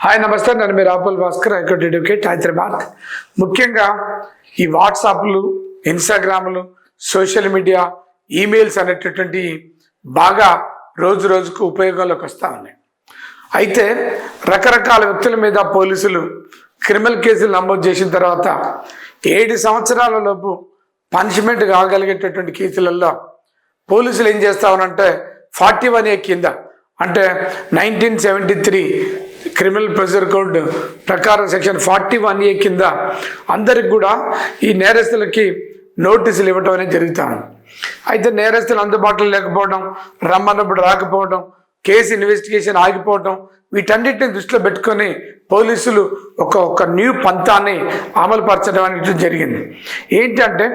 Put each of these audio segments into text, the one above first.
Hi నమస్తే. నన్ను మీరు Rapul Bhaskar high court advocate Hyderabad. ముఖ్యంగా ఈ వాట్సాప్లు ఇన్స్టాగ్రామ్లు సోషల్ మీడియా ఈమెయిల్స్ అనేటటువంటి బాగా రోజు రోజుకు ఉపయోగాల్లోకి వస్తూ ఉన్నాయి. అయితే రకరకాల వ్యక్తుల మీద పోలీసులు క్రిమినల్ కేసులు నమోదు చేసిన తర్వాత ఏడు సంవత్సరాల లోపు పనిష్మెంట్ కాగలిగేటటువంటి కేసులలో పోలీసులు ఏం చేస్తామనంటే ఫార్టీ వన్ ఏ కింద అంటే nineteen seventy three criminal procedure code ప్రకారం సెక్షన్ ఫార్టీ వన్ ఏ కింద అందరికి కూడా ఈ నేరస్తులకి నోటీసులు ఇవ్వటం అనేది జరుగుతాను. అయితే నేరస్తులు అందుబాటులో లేకపోవడం రమ్మన్నప్పుడు రాకపోవడం కేసు ఇన్వెస్టిగేషన్ ఆగిపోవడం వీటన్నిటిని దృష్టిలో పెట్టుకొని పోలీసులు ఒక ఒక న్యూ పంతాన్ని అమలు పరచడం అనేది జరిగింది. ఏంటంటే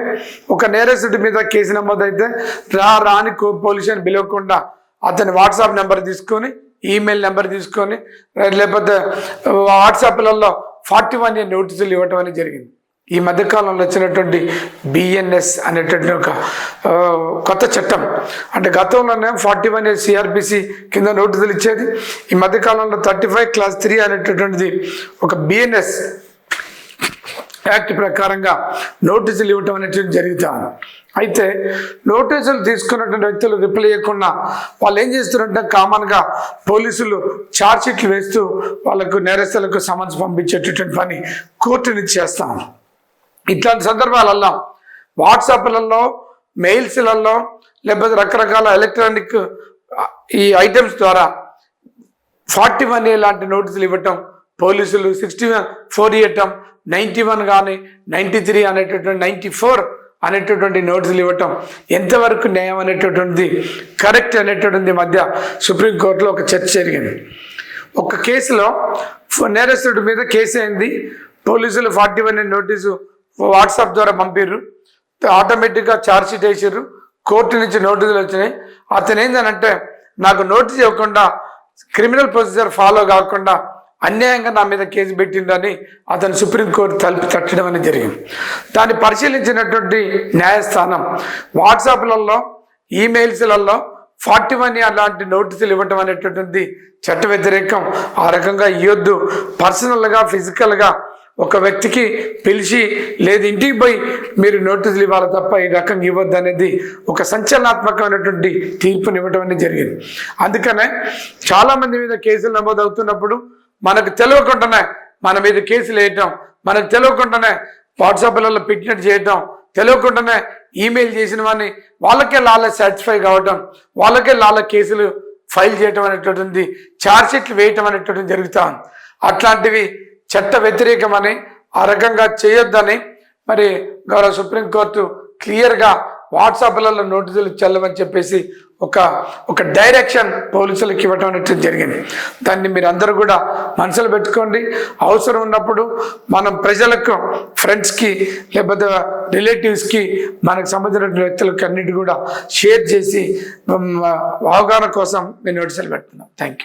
ఒక నేరస్తుడి మీద కేసు నమోదైతే రా రాని కో- పోలీసుని పిలవకుండా అతని వాట్సాప్ నెంబర్ తీసుకొని ఈమెయిల్ నెంబర్ తీసుకొని లేకపోతే వాట్సాప్లలో ఫార్టీ వన్ ఇయర్ నోటీసులు ఇవ్వటం అనేది జరిగింది. ఈ మధ్యకాలంలో వచ్చినటువంటి బిఎన్ఎస్ అనేటువంటి ఒక కొత్త చట్టం. అంటే గతంలోనే ఫార్టీ వన్ ఇయర్ సిఆర్పిసి కింద నోటీసులు ఇచ్చేది. ఈ మధ్యకాలంలో థర్టీ ఫైవ్ క్లాస్ త్రీ అనేటటువంటిది ఒక బిఎన్ఎస్ యాక్ట్ ప్రకారంగా నోటీసులు ఇవ్వటం అనేటువంటి జరుగుతా అయితే నోటీసులు తీసుకున్నటువంటి వ్యక్తులు రిప్లై ఇవ్వకుండా వాళ్ళు ఏం చేస్తున్నారంటే కామన్గా పోలీసులు ఛార్జ్షీట్లు వేస్తూ వాళ్ళకు నేరస్తులకు సమన్స్ పంపించేటటువంటి పని కోర్టుని చేస్తాం. ఇట్లాంటి సందర్భాలలో వాట్సాప్లలో మెయిల్స్లలో లేకపోతే రకరకాల ఎలక్ట్రానిక్ ఈ ఐటమ్స్ ద్వారా ఫార్టీ వన్ ఏ లాంటి నోటీసులు ఇవ్వటం పోలీసులు సిక్స్టీ వన్ ఫోర్ ఇవ్వటం నైంటీ వన్ కానీ నైంటీ త్రీ అనేటటువంటి నైంటీ ఫోర్ అనేటటువంటి నోటీసులు ఇవ్వటం ఎంతవరకు న్యాయం అనేటటువంటిది కరెక్ట్ అనేటటువంటి మధ్య సుప్రీంకోర్టులో ఒక చర్చ జరిగింది. ఒక కేసులో నేరస్తుడి మీద కేసు అయింది. పోలీసులు ఫార్టీ వన్ నోటీసు వాట్సాప్ ద్వారా పంపిర్రు. ఆటోమేటిక్గా ఛార్జ్షీట్ వేసారు కోర్టు నుంచి నోటీసులు వచ్చినాయి. అతను ఏంటనంటే నాకు నోటీస్ ఇవ్వకుండా క్రిమినల్ ప్రొసీజర్ ఫాలో కాకుండా అన్యాయంగా నా మీద కేసు పెట్టిందని అతను సుప్రీంకోర్టు తలుపు తట్టడం అనేది జరిగింది. దాన్ని పరిశీలించినటువంటి న్యాయస్థానం వాట్సాప్లలో ఈమెయిల్స్లలో ఫార్టీ వన్ అలాంటి నోటీసులు ఇవ్వటం అనేటటువంటి చట్ట వ్యతిరేకం ఆ రకంగా ఇవ్వద్దు పర్సనల్గా ఫిజికల్గా ఒక వ్యక్తికి పిలిచి లేదు ఇంటికి పోయి మీరు నోటీసులు ఇవ్వాలి తప్ప ఈ రకంగా ఇవ్వద్దు అనేది ఒక సంచలనాత్మకమైనటువంటి తీర్పుని ఇవ్వటం అనేది జరిగింది. అందుకనే చాలామంది మీద కేసులు నమోదవుతున్నప్పుడు మనకు తెలియకుండానే మన మీద కేసులు వేయటం మనకు తెలియకుండానే వాట్సాప్లలో పెట్టినట్టు చేయటం తెలియకుండానే ఈమెయిల్ చేసిన వాడిని వాళ్ళకే లాల సాటిస్ఫై కావటం వాళ్ళకే లాల కేసులు ఫైల్ చేయటం అనేటువంటిది ఛార్జ్షీట్లు వేయటం అనేటువంటిది జరుగుతా ఉంది. అట్లాంటివి చట్ట వ్యతిరేకమని ఆ రకంగా చేయొద్దని మరి గౌరవ సుప్రీంకోర్టు క్లియర్గా వాట్సాప్లలో నోటీసులు చెల్లమని చెప్పేసి ఒక ఒక డైరెక్షన్ పోలీసులకు ఇవ్వటం అనేది జరిగింది. దాన్ని మీరు అందరూ కూడా మనసులో పెట్టుకోండి. అవసరం ఉన్నప్పుడు మనం ప్రజలకు ఫ్రెండ్స్కి లేకపోతే రిలేటివ్స్కి మనకు సంబంధించిన వ్యక్తులకు అన్నిటి కూడా షేర్ చేసి అవగాహన కోసం మేము నోటీసులు పెడుతున్నాం. Thank you